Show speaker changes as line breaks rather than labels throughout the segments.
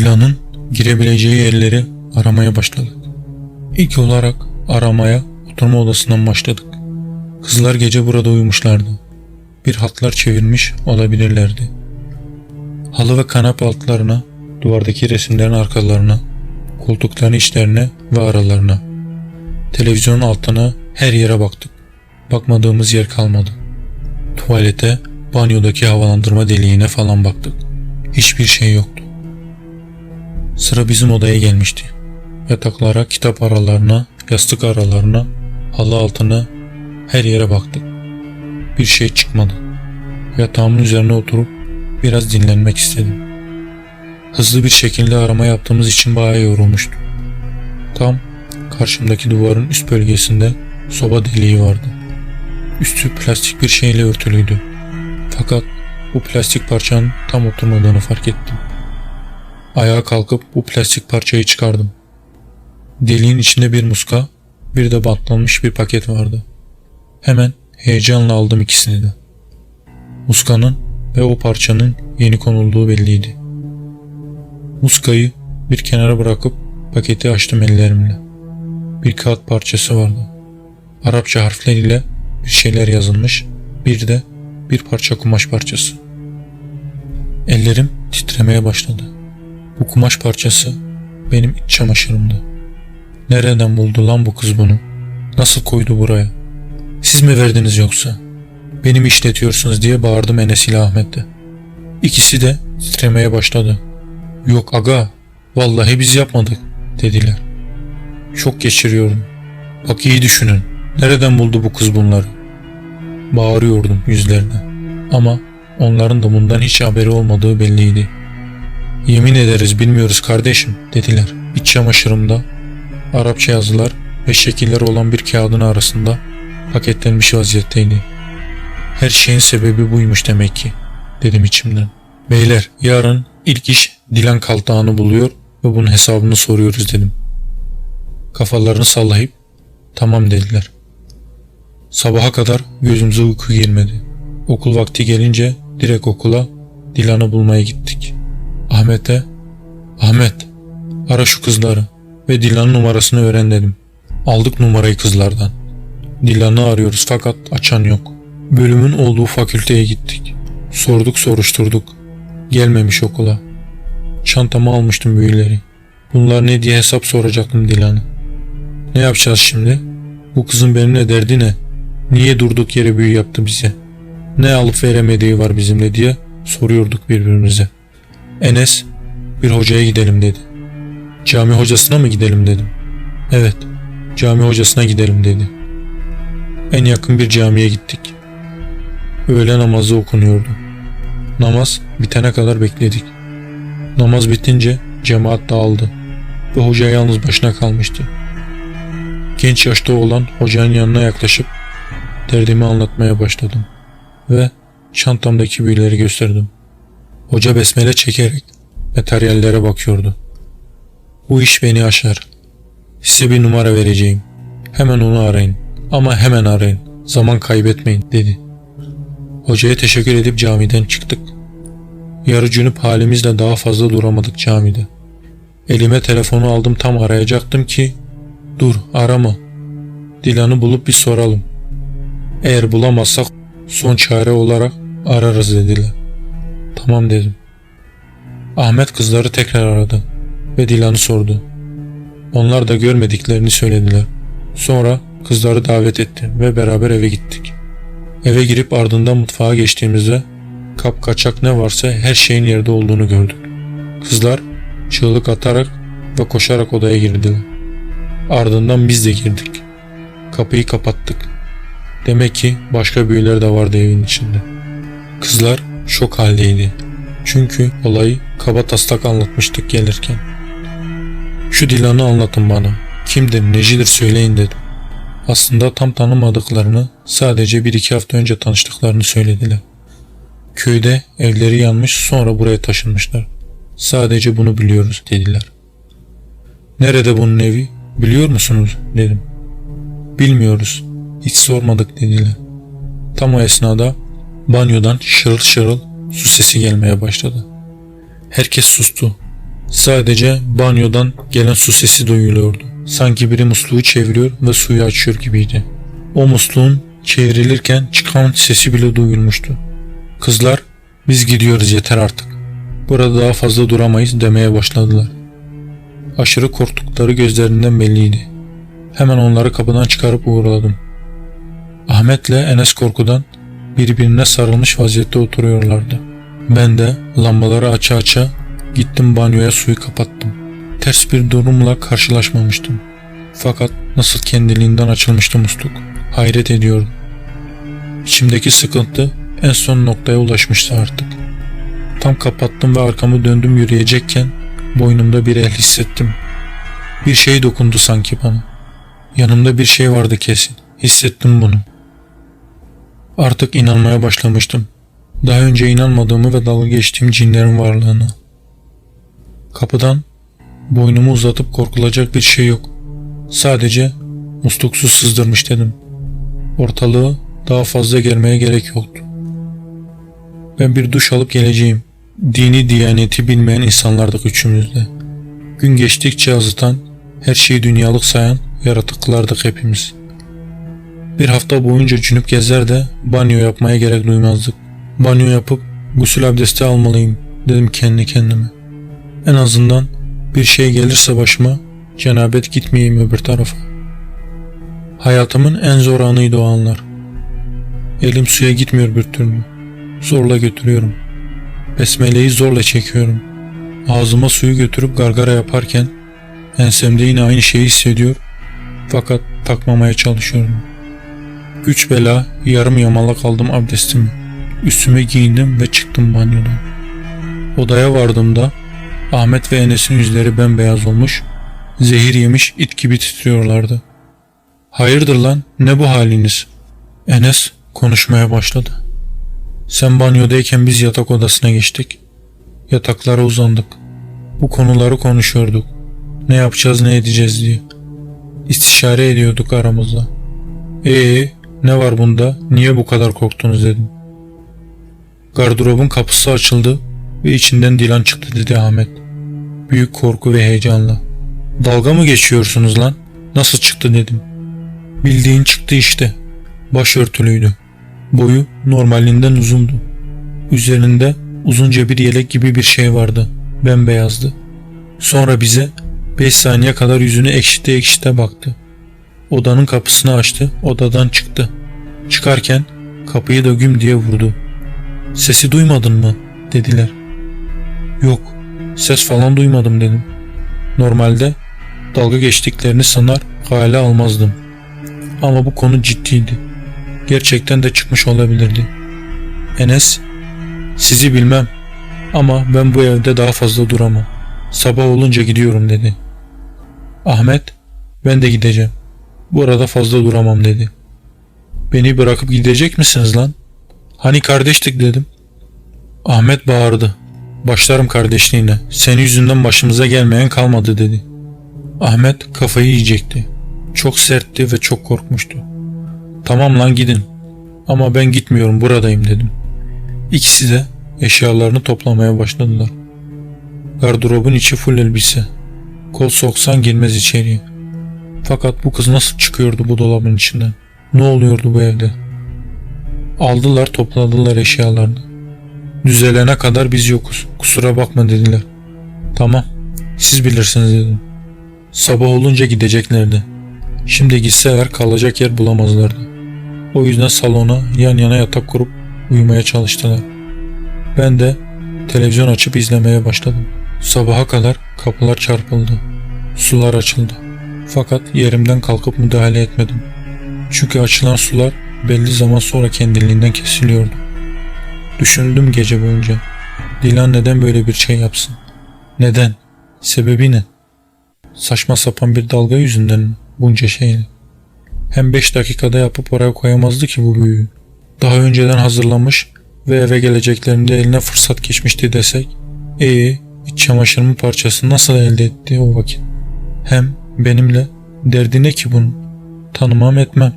Dilan'ın girebileceği yerleri aramaya başladık. İlk olarak aramaya oturma odasından başladık. Kızlar gece burada uyumuşlardı. Bir hatlar çevirmiş olabilirlerdi. Halı ve kanap altlarına, duvardaki resimlerin arkalarına, koltukların içlerine ve aralarına, televizyonun altına her yere baktık. Bakmadığımız yer kalmadı. Tuvalete, banyodaki havalandırma deliğine falan baktık. Hiçbir şey yoktu. Sıra bizim odaya gelmişti. Yataklara, kitap aralarına, yastık aralarına, halı altına, her yere baktık. Bir şey çıkmadı. Yatağımın üzerine oturup biraz dinlenmek istedim. Hızlı bir şekilde arama yaptığımız için bayağı yorulmuştum. Tam karşımdaki duvarın üst bölgesinde soba deliği vardı. Üstü plastik bir şeyle örtülüydü. Fakat bu plastik parçanın tam oturmadığını fark ettim. Ayağa kalkıp bu plastik parçayı çıkardım. Deliğin içinde bir muska, bir de bantlanmış bir paket vardı. Hemen heyecanla aldım ikisini de. Muskanın ve o parçanın yeni konulduğu belliydi. Muskayı bir kenara bırakıp paketi açtım ellerimle. Bir kağıt parçası vardı. Arapça harfler ile bir şeyler yazılmış, bir de bir parça kumaş parçası. Ellerim titremeye başladı. Bu kumaş parçası benim iç çamaşırımdı. Nereden buldu lan bu kız bunu? Nasıl koydu buraya? Siz mi verdiniz yoksa? Beni mi işletiyorsunuz diye bağırdım Enes ile Ahmet'te. İkisi de titremeye başladı. Yok aga, vallahi biz yapmadık dediler. Çok geçiriyordum. Bak iyi düşünün. Nereden buldu bu kız bunları? Bağırıyordum yüzlerine. Ama onların da bundan hiç haberi olmadığı belliydi. Yemin ederiz bilmiyoruz kardeşim dediler. İç çamaşırımda Arapça yazılar ve şekiller olan bir kağıdın arasında paketlenmiş vaziyetteydi. Her şeyin sebebi buymuş demek ki dedim içimden. Beyler yarın ilk iş Dilan kaltağını buluyor ve bunun hesabını soruyoruz dedim. Kafalarını sallayıp tamam dediler. Sabaha kadar gözümüze uyku girmedi. Okul vakti gelince direkt okula Dilan'ı bulmaya gittik. Ahmet'e Ahmet ara şu kızları ve Dilan'ın numarasını öğren dedim. Aldık numarayı kızlardan. Dilan'ı arıyoruz fakat açan yok. Bölümün olduğu fakülteye gittik. Sorduk soruşturduk. Gelmemiş okula. Çantamı almıştım büyüleri. Bunlar ne diye hesap soracaktım Dilan'a. Ne yapacağız şimdi? Bu kızın benimle derdi ne? Niye durduk yere büyü yaptı bize? Ne alıp veremediği var bizimle diye soruyorduk birbirimize. Enes bir hocaya gidelim dedi. Cami hocasına mı gidelim dedim. Evet cami hocasına gidelim dedi. En yakın bir camiye gittik. Öğle namazı okunuyordu. Namaz bitene kadar bekledik. Namaz bitince cemaat dağıldı ve hoca yalnız başına kalmıştı. Genç yaşta olan hocanın yanına yaklaşıp derdimi anlatmaya başladım ve çantamdaki büyüleri gösterdim. Hoca besmele çekerek materyallere bakıyordu. Bu iş beni aşar. Size bir numara vereceğim. Hemen onu arayın. Ama hemen arayın. Zaman kaybetmeyin dedi. Hocaya teşekkür edip camiden çıktık. Yarı cünüp halimizle daha fazla duramadık camide. Elime telefonu aldım tam arayacaktım ki dur arama. Dilan'ı bulup bir soralım. Eğer bulamazsak son çare olarak ararız dediler. Tamam dedim. Ahmet kızları tekrar aradı ve Dilan'ı sordu. Onlar da görmediklerini söylediler. Sonra kızları davet etti ve beraber eve gittik. Eve girip ardından mutfağa geçtiğimizde kap kaçak ne varsa her şeyin yerde olduğunu gördük. Kızlar çığlık atarak ve koşarak odaya girdiler. Ardından biz de girdik. Kapıyı kapattık. Demek ki başka büyüler de vardı evin içinde. Kızlar şok haldeydi. Çünkü olayı kaba taslak anlatmıştık gelirken. Şu Dilan'ı anlatın bana. Kimdir, necidir söyleyin dedim. Aslında tam tanımadıklarını, sadece bir iki hafta önce tanıştıklarını söylediler. Köyde evleri yanmış sonra buraya taşınmışlar. Sadece bunu biliyoruz dediler. Nerede bunun evi? Biliyor musunuz? dedim. Bilmiyoruz. Hiç sormadık dediler. Tam o esnada banyodan şırıl şırıl su sesi gelmeye başladı. Herkes sustu Sadece banyodan gelen su sesi duyuluyordu. Sanki biri musluğu çeviriyor ve suyu açıyor gibiydi. O musluğun çevrilirken çıkan sesi bile duyulmuştu. Kızlar biz gidiyoruz yeter artık. Burada daha fazla duramayız demeye başladılar. Aşırı korktukları gözlerinden belliydi. Hemen onları kapıdan çıkarıp uğurladım. Ahmet'le Enes korkudan birbirine sarılmış vaziyette oturuyorlardı. Ben de lambaları aça aça gittim banyoya suyu kapattım. Ters bir durumla karşılaşmamıştım. Fakat nasıl kendiliğinden açılmıştı musluk. Hayret ediyordum. İçimdeki sıkıntı en son noktaya ulaşmıştı artık. Tam kapattım ve arkamı döndüm yürüyecekken boynumda bir el hissettim. Bir şey dokundu sanki bana. Yanımda bir şey vardı kesin. Hissettim bunu. Artık inanmaya başlamıştım. Daha önce inanmadığımı ve dalga geçtiğim cinlerin varlığına. Kapıdan boynumu uzatıp korkulacak bir şey yok. Sadece musluksuz sızdırmış dedim. Ortalığı daha fazla germeye gerek yoktu. Ben bir duş alıp geleceğim. Dini diyaneti bilmeyen insanlardık üçümüz de. Gün geçtikçe azıtan, her şeyi dünyalık sayan yaratıklardık hepimiz. Bir hafta boyunca cünüp gezer de banyo yapmaya gerek duymazdık. Banyo yapıp gusül abdesti almalıyım dedim kendi kendime. En azından bir şey gelirse başıma cenabet gitmeyeyim öbür tarafa. Hayatımın en zor anıydı o anlar. Elim suya gitmiyor bir türlü. Zorla götürüyorum. Besmeleyi zorla çekiyorum. Ağzıma suyu götürüp gargara yaparken ensemde yine aynı şeyi hissediyor fakat takmamaya çalışıyorum. Güç bela yarım yamalak aldım abdestimi. Üstüme giyindim ve çıktım banyodan. Odaya vardığımda Ahmet ve Enes'in yüzleri bembeyaz olmuş, zehir yemiş it gibi titriyorlardı. Hayırdır lan ne bu haliniz? Enes konuşmaya başladı. Sen banyodayken biz yatak odasına geçtik. Yataklara uzandık. Bu konuları konuşuyorduk. Ne yapacağız ne edeceğiz diye. İstişare ediyorduk aramızda. Ee ne var bunda? Niye bu kadar korktunuz dedim. Gardırobun kapısı açıldı ve içinden Dilan çıktı dedi Ahmet. Büyük korku ve heyecanla. Dalga mı geçiyorsunuz lan? Nasıl çıktı dedim. Bildiğin çıktı işte. Başörtülüydü. Boyu normalinden uzundu. Üzerinde uzunca bir yelek gibi bir şey vardı. Bembeyazdı. Sonra bize 5 saniye kadar yüzünü ekşite ekşite baktı. Odanın kapısını açtı, odadan çıktı. Çıkarken kapıyı da güm diye vurdu. Sesi duymadın mı? dediler. Yok, ses falan duymadım dedim. Normalde dalga geçtiklerini sanar hale almazdım. Ama bu konu ciddiydi. Gerçekten de çıkmış olabilirdi. Enes, sizi bilmem ama ben bu evde daha fazla duramam. Sabah olunca gidiyorum dedi. Ahmet, ben de gideceğim. Bu arada fazla duramam dedi. Beni bırakıp gidecek misiniz lan? Hani kardeştik dedim. Ahmet bağırdı. Başlarım kardeşliğine. Senin yüzünden başımıza gelmeyen kalmadı dedi. Ahmet kafayı yiyecekti. Çok sertti ve çok korkmuştu. Tamam lan gidin. Ama ben gitmiyorum buradayım dedim. İkisi de eşyalarını toplamaya başladılar. Gardırobun içi full elbise. Kol soksan girmez içeriye. Fakat bu kız nasıl çıkıyordu bu dolabın içinden? Ne oluyordu bu evde? Aldılar topladılar eşyalarını. Düzelene kadar biz yokuz. Kusura bakma dediler. Tamam. Siz bilirsiniz dedim. Sabah olunca gideceklerdi. Şimdi gitseler kalacak yer bulamazlardı. O yüzden salona yan yana yatak kurup uyumaya çalıştılar. Ben de televizyon açıp izlemeye başladım. Sabaha kadar kapılar çarpıldı. Sular açıldı. Fakat yerimden kalkıp müdahale etmedim. Çünkü açılan sular belli zaman sonra kendiliğinden kesiliyordu. Düşündüm gece boyunca. Dilan neden böyle bir şey yapsın? Neden? Sebebi ne? Saçma sapan bir dalga yüzünden? Bunca şeyini. Hem 5 dakikada yapıp oraya koyamazdı ki bu büyüyü. Daha önceden hazırlanmış ve eve geleceklerinde eline fırsat geçmişti desek. Ee, iç çamaşırımın parçasını nasıl elde etti o vakit? Hem benimle derdi ne ki bunun? Tanımam etmem.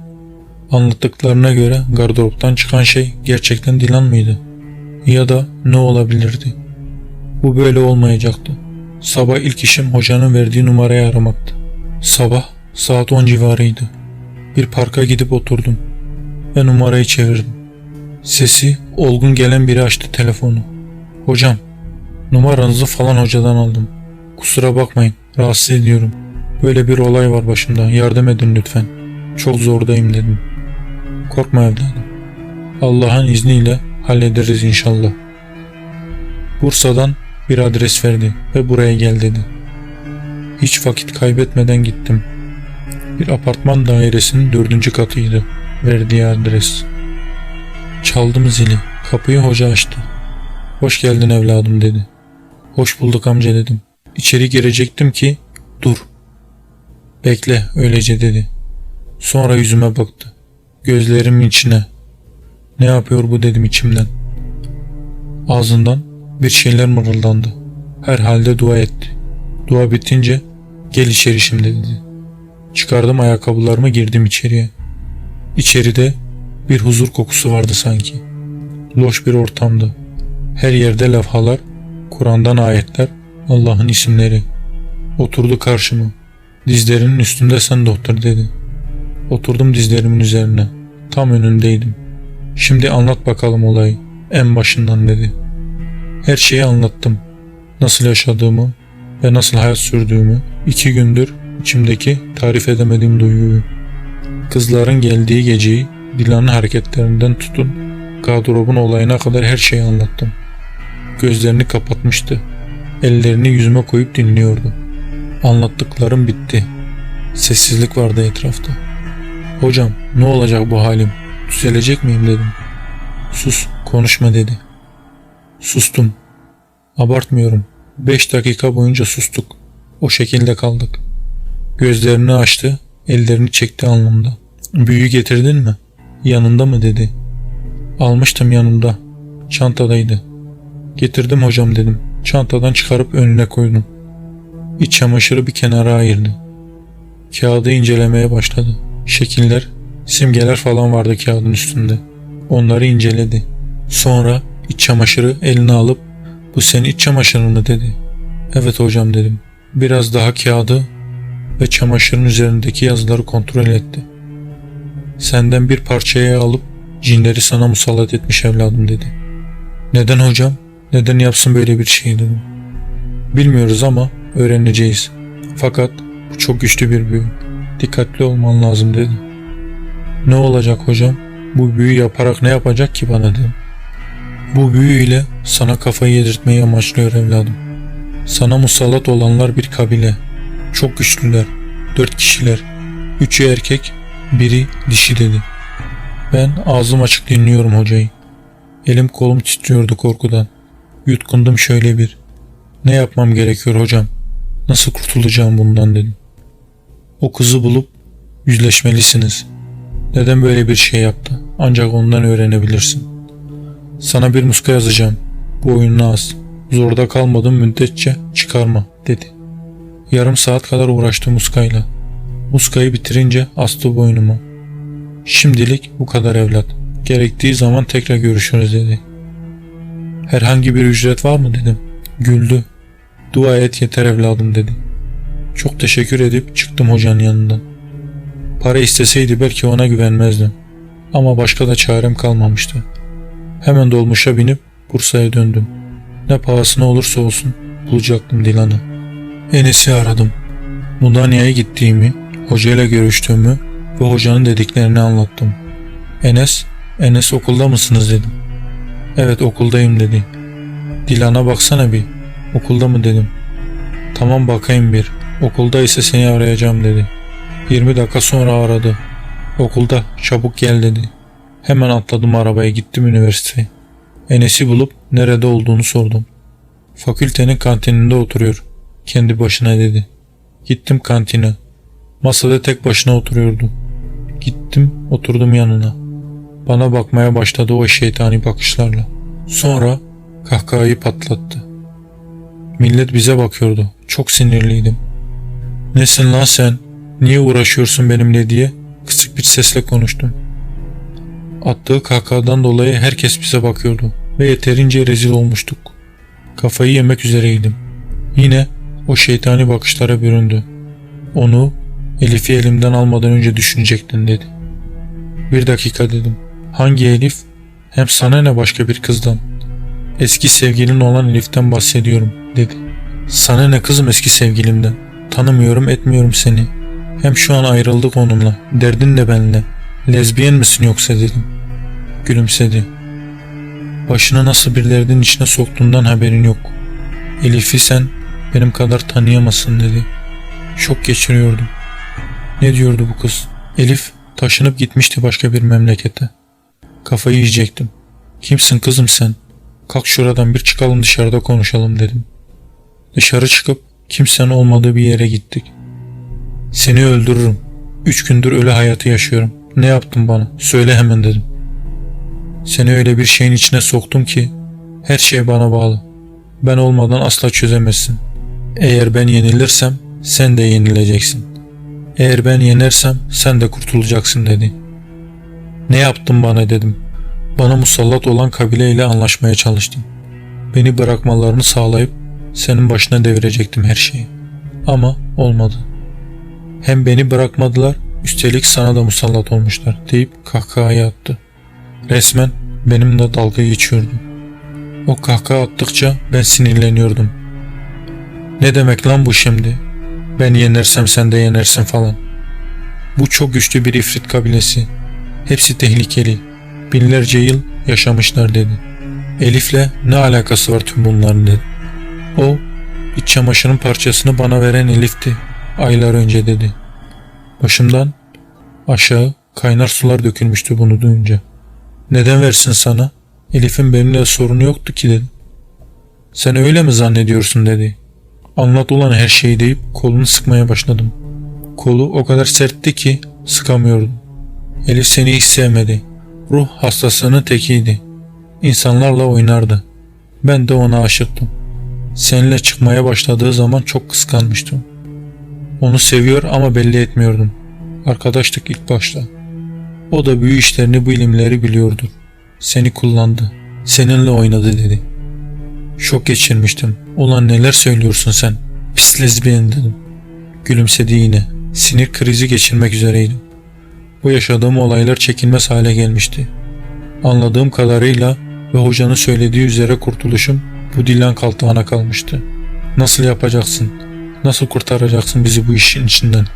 Anlattıklarına göre gardıroptan çıkan şey gerçekten Dilan mıydı? Ya da ne olabilirdi? Bu böyle olmayacaktı. Sabah ilk işim hocanın verdiği numarayı aramaktı. Sabah saat 10 civarıydı. Bir parka gidip oturdum ve numarayı çevirdim. Sesi olgun gelen biri açtı telefonu. Hocam, numaranızı falan hocadan aldım. Kusura bakmayın, rahatsız ediyorum. Böyle bir olay var başımda, yardım edin lütfen. Çok zordayım dedim. Korkma evladım. Allah'ın izniyle hallederiz inşallah. Bursa'dan bir adres verdi ve buraya gel dedi. Hiç vakit kaybetmeden gittim. Bir apartman dairesinin dördüncü katıydı verdiği adres. Çaldım zili. Kapıyı hoca açtı. Hoş geldin evladım dedi. Hoş bulduk amca dedim. İçeri girecektim ki dur. Bekle öylece dedi. Sonra yüzüme baktı. Gözlerimin içine. Ne yapıyor bu dedim içimden. Ağzından bir şeyler mırıldandı. Herhalde dua etti. Dua bitince gel içeri şimdi dedi. Çıkardım ayakkabılarımı girdim içeriye. İçeride bir huzur kokusu vardı sanki. Loş bir ortamdı. Her yerde levhalar, Kur'an'dan ayetler, Allah'ın isimleri. Oturdu karşıma. Dizlerinin üstünde sen doktor dedi. Oturdum dizlerimin üzerine. Tam önündeydim. Şimdi anlat bakalım olayı. En başından dedi. Her şeyi anlattım. Nasıl yaşadığımı ve nasıl hayat sürdüğümü, iki gündür içimdeki tarif edemediğim duyguyu. Kızların geldiği geceyi, Dilan'ın hareketlerinden tutun, gardırobun olayına kadar her şeyi anlattım. Gözlerini kapatmıştı. Ellerini yüzüme koyup dinliyordu. Anlattıklarım bitti. Sessizlik vardı etrafta. Hocam ne olacak bu halim? Düzelecek miyim dedim. Sus konuşma dedi. Sustum. Abartmıyorum. Beş dakika boyunca sustuk. O şekilde kaldık. Gözlerini açtı, ellerini çekti alnımda. Büyü getirdin mi? Yanında mı dedi. Almıştım yanımda. Çantadaydı. Getirdim hocam dedim. Çantadan çıkarıp önüne koydum. İç çamaşırı bir kenara ayırdı. Kağıdı incelemeye başladı. Şekiller, simgeler falan vardı kağıdın üstünde. Onları inceledi. Sonra iç çamaşırı eline alıp bu senin iç çamaşırın mı dedi. Evet hocam dedim. Biraz daha kağıdı ve çamaşırın üzerindeki yazıları kontrol etti. Senden bir parçaya alıp cinleri sana musallat etmiş evladım dedi. Neden hocam? Neden yapsın böyle bir şey dedim. Bilmiyoruz ama öğreneceğiz. Fakat bu çok güçlü bir büyü. Dikkatli olman lazım dedi. Ne olacak hocam? Bu büyü yaparak ne yapacak ki bana dedim. Bu büyü ile sana kafayı yedirtmeyi amaçlıyor evladım. Sana musallat olanlar bir kabile. Çok güçlüler. Dört kişiler. Üçü erkek, biri dişi dedi. Ben ağzım açık dinliyorum hocayı. Elim kolum titriyordu korkudan. Yutkundum şöyle bir. Ne yapmam gerekiyor hocam? Nasıl kurtulacağım bundan dedim. O kızı bulup yüzleşmelisiniz. Neden böyle bir şey yaptı? Ancak ondan öğrenebilirsin. Sana bir muska yazacağım. Bu oyununu az. Zorda kalmadığım müddetçe çıkarma dedi. Yarım saat kadar uğraştı muskayla. Muskayı bitirince astı boynuma. Şimdilik bu kadar evlat. Gerektiği zaman tekrar görüşürüz dedi. Herhangi bir ücret var mı dedim. Güldü. Dua et yeter evladım dedi. Çok teşekkür edip çıktım hocanın yanından. Para isteseydi belki ona güvenmezdim. Ama başka da çarem kalmamıştı. Hemen dolmuşa binip Bursa'ya döndüm. Ne pahasına olursa olsun bulacaktım Dilan'ı. Enes'i aradım. Mudanya'ya gittiğimi, hocayla görüştüğümü ve hocanın dediklerini anlattım. Enes, Enes okulda mısınız dedim. Evet okuldayım dedi. Dilan'a baksana bir. Okulda mı dedim. Tamam bakayım bir. Okulda ise seni arayacağım dedi. 20 dakika sonra aradı. Okulda çabuk gel dedi. Hemen atladım arabaya gittim üniversiteye. Enes'i bulup nerede olduğunu sordum. Fakültenin kantininde oturuyor. Kendi başına dedi. Gittim kantine. Masada tek başına oturuyordu. Gittim oturdum yanına. Bana bakmaya başladı o şeytani bakışlarla. Sonra kahkahayı patlattı. Millet bize bakıyordu. Çok sinirliydim. Nesin lan sen? Niye uğraşıyorsun benimle diye kısık bir sesle konuştum. Attığı kahkahadan dolayı herkes bize bakıyordu ve yeterince rezil olmuştuk. Kafayı yemek üzereydim. Yine o şeytani bakışlara büründü. Onu Elif'i elimden almadan önce düşünecektin dedi. Bir dakika dedim. Hangi Elif? Hem sana ne başka bir kızdan? Eski sevgilin olan Elif'ten bahsediyorum dedi. Sana ne kızım eski sevgilimden? Tanımıyorum etmiyorum seni. Hem şu an ayrıldık onunla. Derdin de benimle. Lezbiyen misin yoksa dedim. Gülümsedi. Başına nasıl bir derdin içine soktuğundan haberin yok. Elif'i sen benim kadar tanıyamazsın dedi. Şok geçiriyordum. Ne diyordu bu kız? Elif taşınıp gitmişti başka bir memlekete. Kafayı yiyecektim. Kimsin kızım sen? Kalk şuradan bir çıkalım dışarıda konuşalım dedim. Dışarı çıkıp kimsenin olmadığı bir yere gittik. Seni öldürürüm. Üç gündür ölü hayatı yaşıyorum. Ne yaptın bana? Söyle hemen dedim. Seni öyle bir şeyin içine soktum ki her şey bana bağlı. Ben olmadan asla çözemezsin. Eğer ben yenilirsem sen de yenileceksin. Eğer ben yenersem sen de kurtulacaksın dedi. Ne yaptın bana dedim. Bana musallat olan kabileyle anlaşmaya çalıştım. Beni bırakmalarını sağlayıp senin başına devirecektim her şeyi. Ama olmadı. Hem beni bırakmadılar, üstelik sana da musallat olmuşlar deyip kahkahaya attı. Resmen benimle dalga geçiyordu. O kahkaha attıkça ben sinirleniyordum. Ne demek lan bu şimdi? Ben yenersem sen de yenersin falan. Bu çok güçlü bir ifrit kabilesi. Hepsi tehlikeli. Binlerce yıl yaşamışlar dedi. Elif'le ne alakası var tüm bunların dedi. O iç çamaşırın parçasını bana veren Elif'ti. Aylar önce dedi. Başımdan aşağı kaynar sular dökülmüştü bunu duyunca. Neden versin sana? Elif'in benimle sorunu yoktu ki dedim. Sen öyle mi zannediyorsun dedi. Anlat ulan her şeyi deyip kolunu sıkmaya başladım. Kolu o kadar sertti ki sıkamıyordum. Elif seni hiç sevmedi. Ruh hastasının tekiydi. İnsanlarla oynardı. Ben de ona aşıktım. Seninle çıkmaya başladığı zaman çok kıskanmıştım. Onu seviyor ama belli etmiyordum. Arkadaştık ilk başta. O da büyü işlerini bu ilimleri biliyordu. Seni kullandı. Seninle oynadı dedi. Şok geçirmiştim. Ulan neler söylüyorsun sen? Pis lezbiyen dedim. Gülümsedi yine. Sinir krizi geçirmek üzereydim. Bu yaşadığım olaylar çekilmez hale gelmişti. Anladığım kadarıyla ve hocanın söylediği üzere kurtuluşum bu Dilan kaltağına kalmıştı. Nasıl yapacaksın? Nasıl kurtaracaksın bizi bu işin içinden?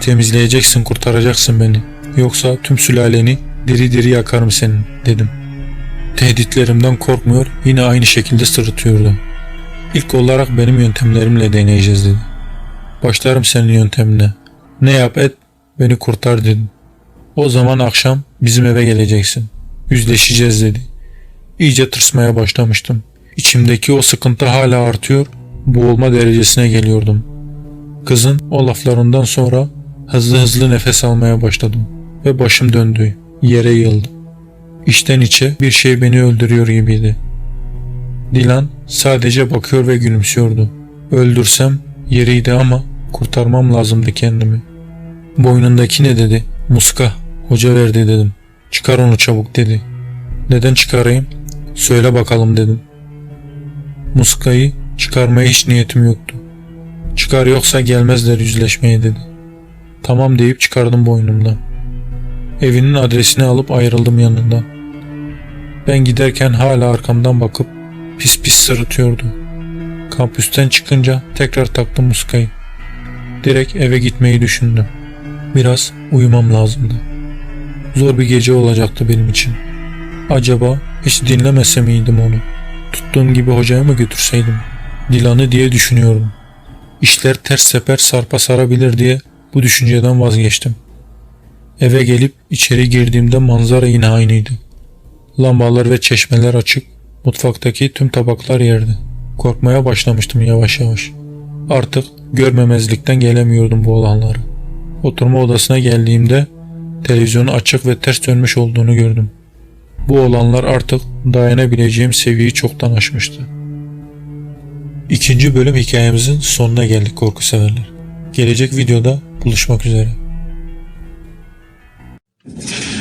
Temizleyeceksin, kurtaracaksın beni. Yoksa tüm sülaleni diri diri yakarım senin dedim. Tehditlerimden korkmuyor, yine aynı şekilde sırıtıyordu. İlk olarak benim yöntemlerimle deneyeceğiz dedi. Başlarım senin yöntemine. Ne yap et, beni kurtar dedim. O zaman akşam bizim eve geleceksin. Yüzleşeceğiz dedi. İyice tırsmaya başlamıştım. İçimdeki o sıkıntı hala artıyor, boğulma derecesine geliyordum. Kızın o laflarından sonra hızlı hızlı nefes almaya başladım ve başım döndü. Yere yıldım. İçten içe bir şey beni öldürüyor gibiydi. Dilan sadece bakıyor ve gülümsüyordu. Öldürsem yeriydi ama kurtarmam lazımdı kendimi. Boynundaki ne dedi? Muska. Hoca verdi dedim. Çıkar onu çabuk dedi. Neden çıkarayım? Söyle bakalım dedim. Muskayı çıkarmaya hiç niyetim yoktu. Çıkar yoksa gelmezler yüzleşmeye dedi. Tamam deyip çıkardım boynumdan. Evinin adresini alıp ayrıldım yanından. Ben giderken hala arkamdan bakıp pis pis sırıtıyordu. Kampüsten çıkınca tekrar taktım muskayı. Direkt eve gitmeyi düşündüm. Biraz uyumam lazımdı. Zor bir gece olacaktı benim için. Acaba hiç dinlemese miydim onu? Tuttuğum gibi hocaya mı götürseydim? Dilan'ı diye düşünüyorum. İşler ters seper sarpa sarabilir diye bu düşünceden vazgeçtim. Eve gelip içeri girdiğimde manzara yine aynıydı. Lambalar ve çeşmeler açık, mutfaktaki tüm tabaklar yerde. Korkmaya başlamıştım yavaş yavaş. Artık görmemezlikten gelemiyordum bu olanları. Oturma odasına geldiğimde televizyonu açık ve ters dönmüş olduğunu gördüm. Bu olanlar artık dayanabileceğim seviyeyi çoktan aşmıştı. İkinci bölüm hikayemizin sonuna geldik korku severler. Gelecek videoda buluşmak üzere. Thank you.